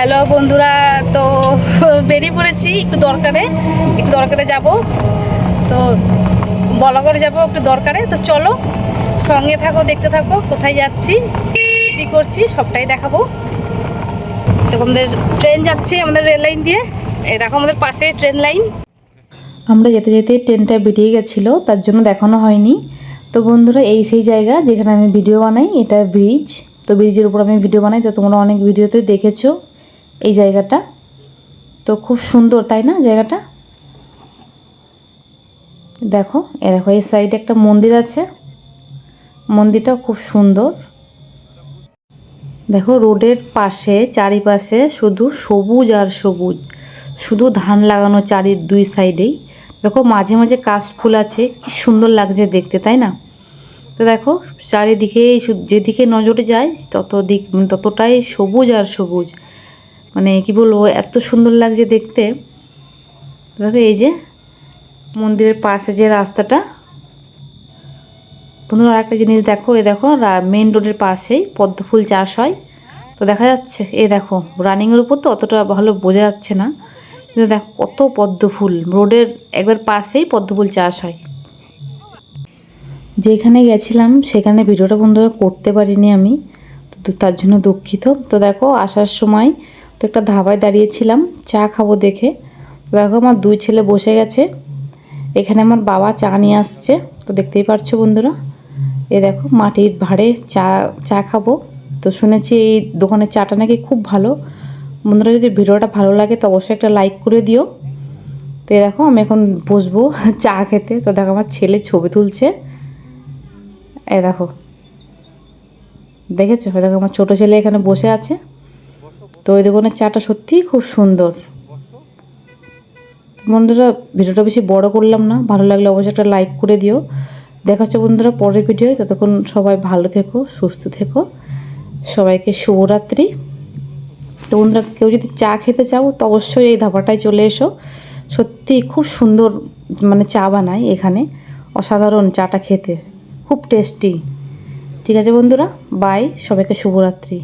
Hello বন্ধুরা, তো বেরিয়ে পড়েছি একটু দরকারে একটু দরকারে যাব। তো বলাগড়ে যাব একটু দরকারে, তো চলো সঙ্গে থাকো, দেখতে থাকো, কোথায় যাচ্ছি, কী করছি, সবটাই দেখাবো। তো আমাদের ট্রেন যাচ্ছে আমাদের রেল লাইন দিয়ে। এই দেখো, আমাদের পাশে ট্রেন লাইন। আমরা যেতে যেতে ট্রেনটা বেরিয়ে গেছিল, তার জন্য দেখানো হয়নি। তো বন্ধুরা, এই সেই জায়গা যেখানে আমি ভিডিও বানাই, এটা ব্রিজ তো ব্রিজের উপর আমি ভিডিও বানাই, তো তোমরা অনেক ভিডিওতেই দেখেছ। এই জায়গাটা। তো খুব সুন্দর, তাই না জায়গাটা? দেখো, এ দেখো, এই সাইডে একটা মন্দির আছে। মন্দিরটাও খুব সুন্দর। দেখো, রোডের পাশে, চারিপাশে শুধু সবুজ আর সবুজ। শুধু ধান লাগানো চারি দুই সাইডেই। দেখো, মাঝে মাঝে কাশফুল আছে, কি সুন্দর লাগছে দেখতে, তাই না? তো দেখো চারিদিকে যেদিকে নজরে যায় তত দিক ততটাই সবুজ আর সবুজ। মানে কি বলব, এত সুন্দর লাগছে দেখতে। তো দেখো এই যে মন্দিরের পাশে যে রাস্তাটা। বন্ধুরা আরেকটা জিনিস দেখো এ দেখো মেন রোডের পাশেই পদ্ম ফুল চাষ হয়। তো দেখা যাচ্ছে এ দেখো রানিংয়ের উপর তো অতটা ভালো বোঝা যাচ্ছে না। কিন্তু দেখো, কত পদ্ম ফুল রোডের একবার পাশেই পদ্ম ফুল চাষ হয়। যেখানে গেছিলাম, সেখানে ভিডিওটা বন্ধুরা করতে পারিনি আমি, তো তার জন্য দুঃখিত। তো দেখো, আসার সময় তো একটা ধাবায় দাঁড়িয়েছিলাম, চা খাব দেখে। দেখো আমার দুই ছেলে বসে গেছে। এখানে আমার বাবা চা নিয়ে আসছে। তো দেখতেই পারছ বন্ধুরা, এ দেখো মাটির ভাড়ে চা চা খাব। তো শুনেছি এই দোকানের চাটা নাকি খুব ভালো। বন্ধুরা, যদি ভিডিওটা ভালো লাগে তো অবশ্যই একটা লাইক করে দিও। তো এ দেখো আমি এখন বসবো চা খেতে। তো দেখো আমার ছেলে ছবি তুলছে। এ দেখো, দেখেছ? দেখো আমার ছোটো ছেলে এখানে বসে আছে। তো ওই দোকানের চাটা সত্যিই খুব সুন্দর। বন্ধুরা, ভিডিওটা বেশি বড় করলাম না, ভালো লাগলে অবশ্যই একটা লাইক করে দিও। দেখা হচ্ছে বন্ধুরা পরের ভিডিও ততক্ষণ সবাই ভালো থেকো, সুস্থ থেকো। সবাইকে শুভরাত্রি। তো বন্ধুরা, কেউ যদি চা খেতে চাও, তো অবশ্যই এই ধাবাটায় চলে এসো। সত্যি খুব সুন্দর মানে চা বানায় এখানে, অসাধারণ চাটা খেতে। খুব টেস্টি ঠিক আছে বন্ধুরা বাই সবাইকে শুভরাত্রি।